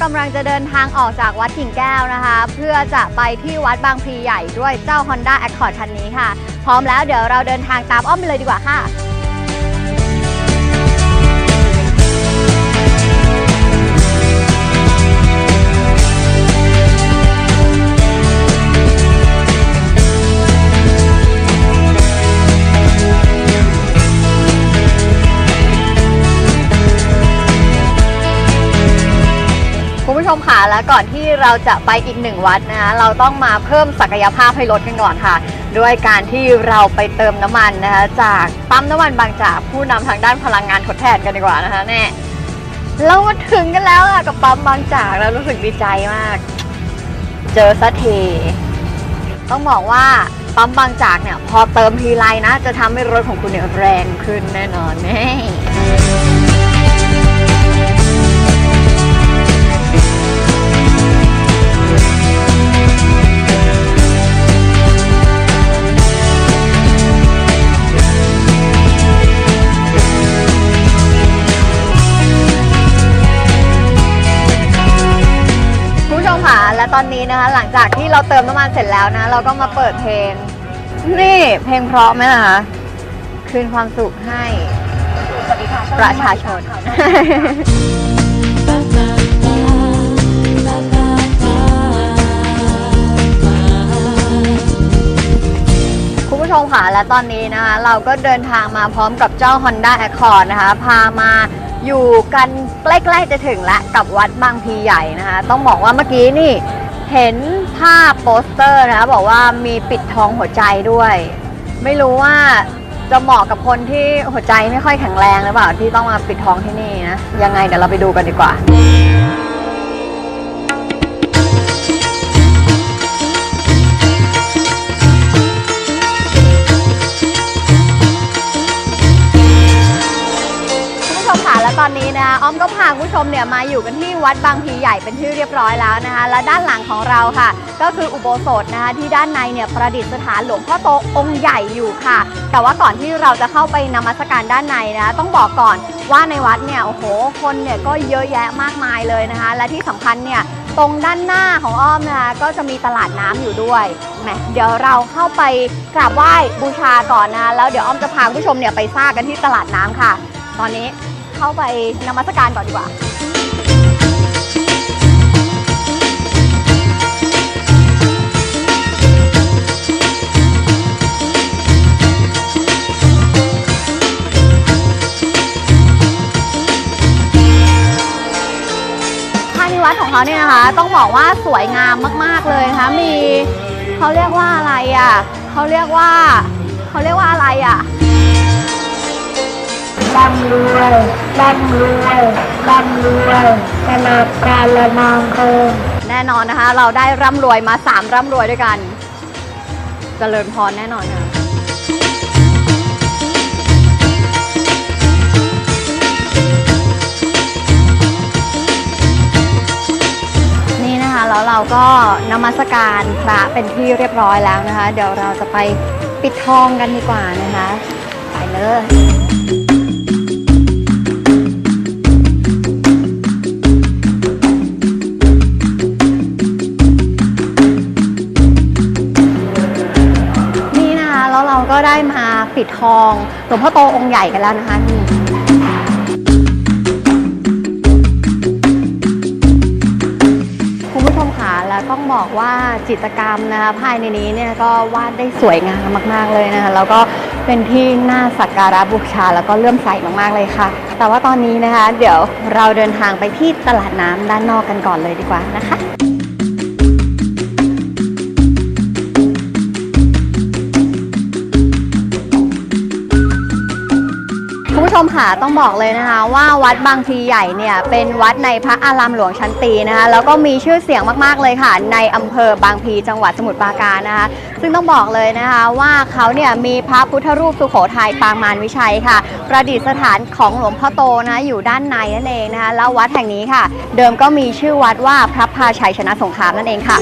ก็กำลังจะเดินทางออกจากวัดกิ่งแก้วนะคะ เพื่อจะไปที่วัดบางพลีใหญ่ด้วยเจ้า Honda Accord คันนี้ค่ะ พร้อมแล้วเดี๋ยวเราเดินทางตามอ้อมไปเลยดีกว่าค่ะ ชมค่ะแล้วก่อนที่เราจะไปอีกหนึ่งวัดนะคะเราต้องมาเพิ่มศักยภาพให้รถกันก่อนค่ะ ด้วยการที่เราไปเติมน้ำมันนะคะจากปั๊มน้ำมันบางจากผู้นำทางด้านพลังงานทดแทนกันดีกว่านะคะแน่เรามาถึงกันแล้วค่ะกับปั๊มบางจากแล้วรู้สึกดีใจมาก เจอสักทีต้องบอกว่าปั๊มบางจากเนี่ยพอเติมทีไรนะ จะทำให้รถของคุณเนี่ยแรงขึ้นแน่นอนแน่ ตอนนี้นะคะ หลังจากที่เราเติมน้ำมันเสร็จแล้วนะ เราก็มาเปิดเพลง นี่เพลงเพราะไหมล่ะคะคืนความสุขให้สวัสดีค่ะประชาชน คุณผู้ชมค่ะและตอนนี้นะคะเราก็เดินทางมาพร้อมกับเจ้า Honda Accord นะคะ พามาอยู่กันใกล้ ๆ จะถึงและกับวัดบางพลีใหญ่นะคะ ต้องบอกว่าเมื่อกี้นี่ เห็นภาพโปสเตอร์นะคะบอกว่ามีปิดทองหัวใจด้วย ไม่รู้ว่าจะเหมาะกับคนที่หัวใจไม่ค่อยแข็งแรงหรือเปล่าที่ต้องมาปิดทองที่นี่นะ ยังไงเดี๋ยวเราไปดูกันดีกว่า อ้อมก็พาคุณผู้ชมเนี่ยมาอยู่กันที่วัดบางพลีใหญ่เป็นที่เรียบร้อยแล้วนะคะ และด้านหลังของเราค่ะ ก็คืออุโบสถนะคะที่ด้านในเนี่ยประดิษฐานหลวงพ่อโตองค์ใหญ่อยู่ค่ะ แต่ว่าก่อนที่เราจะเข้าไปนมัสการด้านในนะะต้องบอกก่อนว่าในวัดเนี่ยโอ้โหคนเนี่ยก็เยอะแยะมากมายเลยนะคะ และที่สำคัญเนี่ยตรงด้านหน้าของอ้อมนะคะก็จะมีตลาดน้ำอยู่ด้วยแหมเดี๋ยวเราเข้าไปกราบไหว้บูชาก่อนนะแล้วเดี๋ยวอ้อมจะพาคุณผู้ชมเนี่ยไปซ่ากันที่ตลาดน้ำค่ะ ตอนนี้ เข้าไปนมัสการก่อนดีกว่าภายในวัดของเขาเนี่ยนะคะ ต้องบอกว่าสวยงามมาก ๆเลยนะคะมีเขาเรียกว่าอะไรอะเขาเรียกว่าเขาเรียกว่าอะไรอะ ร่ำรวยร่ำรวยร่ำรวยตลอดกาลและนองเคินแน่นอนนะคะ เราได้ร่ำรวยมา3ร่ำรวยด้วยกันเจริญพรแน่นอนค่ะนี่นะคะแล้วเราก็นมัสการพระเป็นที่เรียบร้อยแล้วนะคะ เดี๋ยวเราจะไปปิดทองกันดีกว่านะคะ ไปเลย ปิดทองหลวงพ่อโตองค์ใหญ่กันแล้วนะคะนี่คุณผู้ชมค่ะแล้วต้องบอกว่าจิตรกรรมนะคะภายในนี้เนี่ยก็วาดได้สวยงามมาก ๆเลยนะคะแล้วก็เป็นที่น่าสักการะบูชาแล้วก็เลื่อมใสมากๆเลยค่ะ แต่ว่าตอนนี้นะคะ เดี๋ยวเราเดินทางไปที่ตลาดน้ำด้านนอกกันก่อนเลยดีกว่านะคะ มค่ะต้องบอกเลยนะคะว่าวัดบางพลีใหญ่เนี่ยเป็นวัดในพระอารามหลวงชั้นปีนะคะแล้วก็มีชื่อเสียงมากๆเลยค่ะ ในอำเภอบางพลีจังหวัดสมุทรปราการนะคะ ซึ่งต้องบอกเลยนะคะว่าเขาเนี่ยมีพระพุทธรูปสุโขทัยปางมารวิชัยค่ะ ประดิษฐานของหลวงพ่อโตนะอยู่ด้านในนั่นเองนะคะแล้ววัดแห่งนี้ค่ะ เดิมก็มีชื่อวัดว่าพระพาชัยชนะสงครามนั่นเองค่ะ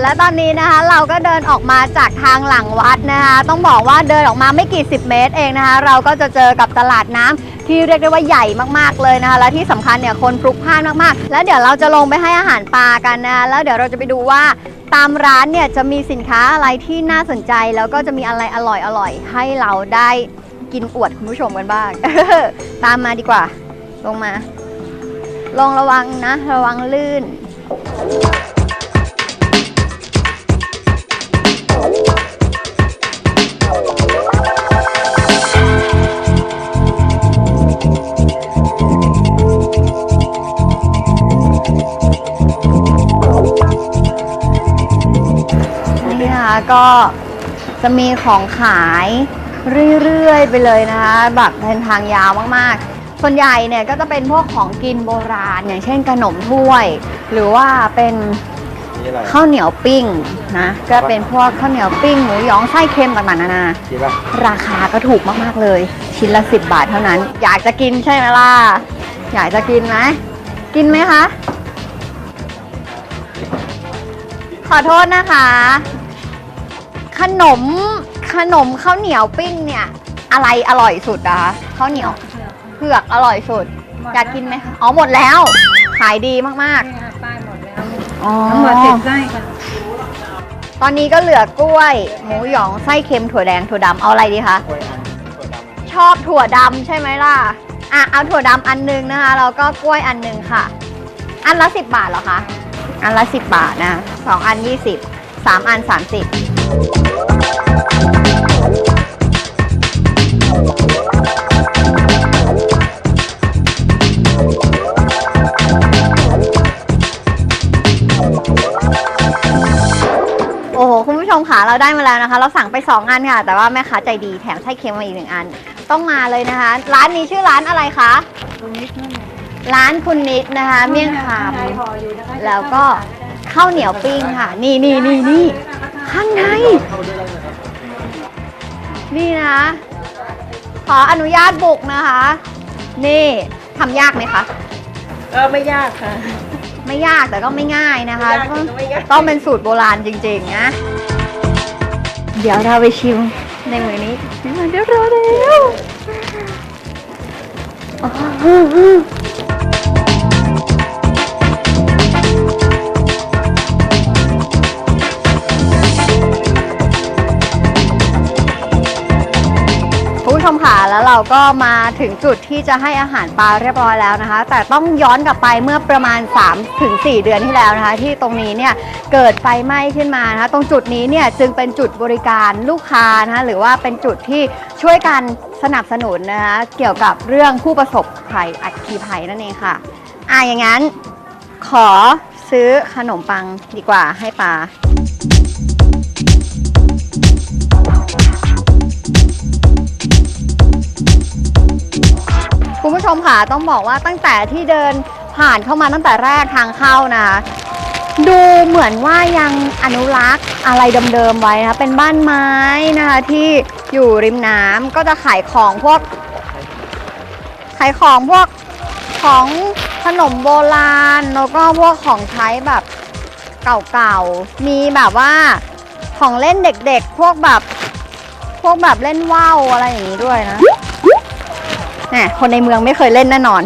และตอนนี้นะคะเราก็เดินออกมาจากทางหลังวัดนะคะ ต้องบอกว่าเดินออกมาไม่กี่สิบเมตรเองนะคะ เราก็จะเจอกับตลาดน้ำที่เรียกได้ว่าใหญ่มากๆเลยนะคะ และที่สำคัญเนี่ยคนพลุกพล่านมากๆ แล้วเดี๋ยวเราจะลงไปให้อาหารปลากันนะคะแล้วเดี๋ยวเราจะไปดูว่าตามร้านเนี่ยจะมีสินค้าอะไรที่น่าสนใจแล้วก็จะมีอะไรอร่อยๆให้เราได้กินอวดคุณผู้ชมกันบ้าง ตามมาดีกว่า ลงมาลงระวังนะ ระวังลื่น นี่นะคะก็จะมีของขายเรื่อยๆ ไปเลยนะคะแบบเป็นทางยาวมากๆ ส่วนใหญ่เนี่ยก็จะเป็นพวกของกินโบราณ อย่างเช่นขนมถ้วย หรือว่าเป็นนี่อะไรข้าวเหนียวปิ้งนะก็เป็นพวกข้าวเหนียวปิ้งหมูหยองไส้เค็มต่างๆนานาคิดป่ะราคาก็ถูกมากๆเลย ชิ้นละ 10 บาทเท่านั้น อยากจะกินใช่ไหมล่ะอยากจะกินไหมกินไหมคะขอโทษนะคะ ขนมขนมข้าวเหนียวปิ้งเนี่ย อะไรอร่อยสุดอะคะข้าวเหนียวเผือกอร่อยสุดอยากกินไหมคะอ๋อหมดแล้ว ขายดีมากนี่ค่ะป้ายหมดแล้วๆอ๋อทั้งหมดเจ็ดไส้ค่ะตอนนี้ก็เหลือกล้วย หมูหยองไส้เค็มถั่วแดงถั่วดำเอาอะไรดีคะ กล้วยอันตัวดำชอบถั่วดำใช่ไหมล่ะ อะ เอาถั่วดำอันหนึงนะคะ แล้วก็กล้วยอันหนึงค่ะ อันละ 10 บาทเหรอคะ อันละ 10 บาทนะสองอัน 20 3อัน 30 โอ้โหคุณผู้ชมค่ะเราได้มาแล้วนะคะ เราสั่งไป 2 อันค่ะ แต่ว่าแม่ค้าใจดีแถมไส้เค็มมาอีกหนึ่งอัน ต้องมาเลยนะคะ ร้านนี้ชื่อร้านอะไรคะตรงนี้เท่าไหร่ร้านคุณนิดนะคะ เมี่ยงคข้างในห่ออยู่นะคะำแล้วก็ข้าวเหนียวปิ้งค่ะ นี่นี่นี่นี่ ข้างใน นี่นะ ขออนุญาตบุกนะคะ นี่ทำยากไหมคะเออไม่ยากค่ะ ไม่ยากแต่ก็ไม่ง่ายนะคะยากต้องแต่ก็ไม่ยากต้องเป็นสูตรโบราณจริงๆนะ เดี๋ยวเราไปชิมในมือนี้มาเดี๋ยวรอเร็ว มค่ะแล้วเราก็มาถึงจุดที่จะให้อาหารปลาเรียบร้อยแล้วนะคะ แต่ต้องย้อนกลับไปเมื่อประมาณ 3-4 เดือนที่แล้วนะคะ ที่ตรงนี้เนี่ยเกิดไฟไหม้ขึ้นมานะคะ ตรงจุดนี้เนี่ยจึงเป็นจุดบริการลูกค้านะคะหรือว่าเป็นจุดที่ช่วยกันสนับสนุนนะคะเกี่ยวกับเรื่องผู้ประสบภัยอัคคีภัยนั่นเองค่ะอะอย่างนั้นขอซื้อขนมปังดีกว่าให้ปลา คุณผู้ชมค่ะต้องบอกว่าตั้งแต่ที่เดินผ่านเข้ามาตั้งแต่แรกทางเข้านะคะดูเหมือนว่ายังอนุรักษ์อะไรเดิมๆไว้นะเป็นบ้านไม้นะคะที่อยู่ริมน้ำก็จะขายของพวก ขายของพวกของขนมโบราณแล้วก็พวกของใช้แบบเก่าๆ มีแบบว่าของเล่นเด็กๆ พวกแบบพวกแบบเล่นว่าวอะไรอย่างนี้ด้วยนะ แหมคนในเมืองไม่เคยเล่นแน่นอน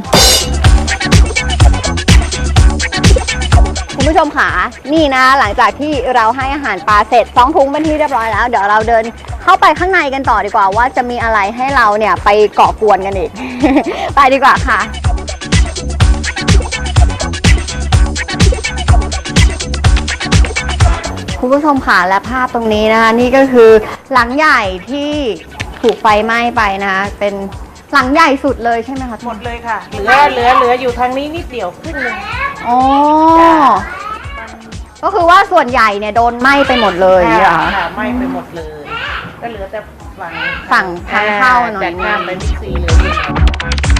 คุณผู้ชมค่ะนี่นะ หลังจากที่เราให้อาหารปลาเสร็จสองถุงเป็นที่เรียบร้อยแล้ว เดี๋ยวเราเดินเข้าไปข้างในกันต่อดีกว่าว่าจะมีอะไรให้เราเนี่ยไปเกาะกวนกันอีก ไปดีกว่าค่ะคุณผู้ชมค่ะและภาพตรงนี้นะคะนี่ก็คือหลังใหญ่ที่ถูกไฟไหม้ไปนะคะเป็น หลังใหญ่สุดเลยใช่ไหมคะหมดเลยค่ะ เหลือเหลือเหลืออยู่ทางนี้นิดเดียวครึ่งหนึงอ๋อจ้ะก็คือว่าส่วนใหญ่เนี่ยโดนไหม้ไปหมดเลยเหรอค่ะไหม้ไปหมดเลย ก็เหลือแต่ฝั่งฝั่งทางเข้าหน่อยจากข้ามไปบิ๊กซีเหลย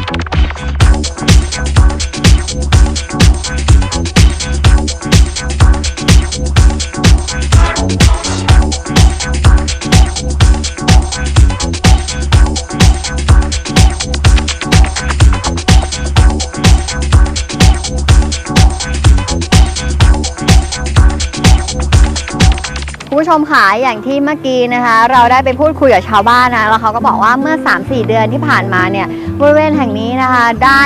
คุณผู้ชมค่ะอย่างที่เมื่อกี้นะคะ เราได้ไปพูดคุยกับชาวบ้านนะแล้วเขาก็บอกว่าเมื่อ 3-4 เดือนที่ผ่านมาเนี่ยบริเวณแห่งนี้นะคะได้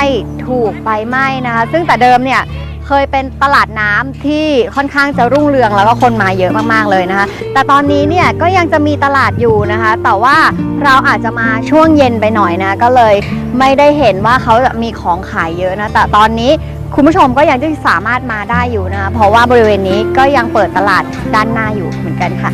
ถูกไฟไหม้นะคะ ซึ่งแต่เดิมเนี่ยเคยเป็นตลาดน้ำที่ค่อนข้างจะรุ่งเรืองแล้วก็คนมาเยอะมากๆเลยนะคะ แต่ตอนนี้เนี่ยก็ยังจะมีตลาดอยู่นะคะ แต่ว่าเราอาจจะมาช่วงเย็นไปหน่อยนะ ก็เลยไม่ได้เห็นว่าเขาจะมีของขายเยอะนะ แต่ตอนนี้ คุณผู้ชมก็ยังจะสามารถมาได้อยู่นะคะเพราะว่าบริเวณนี้ก็ยังเปิดตลาดด้านหน้าอยู่เหมือนกันค่ะ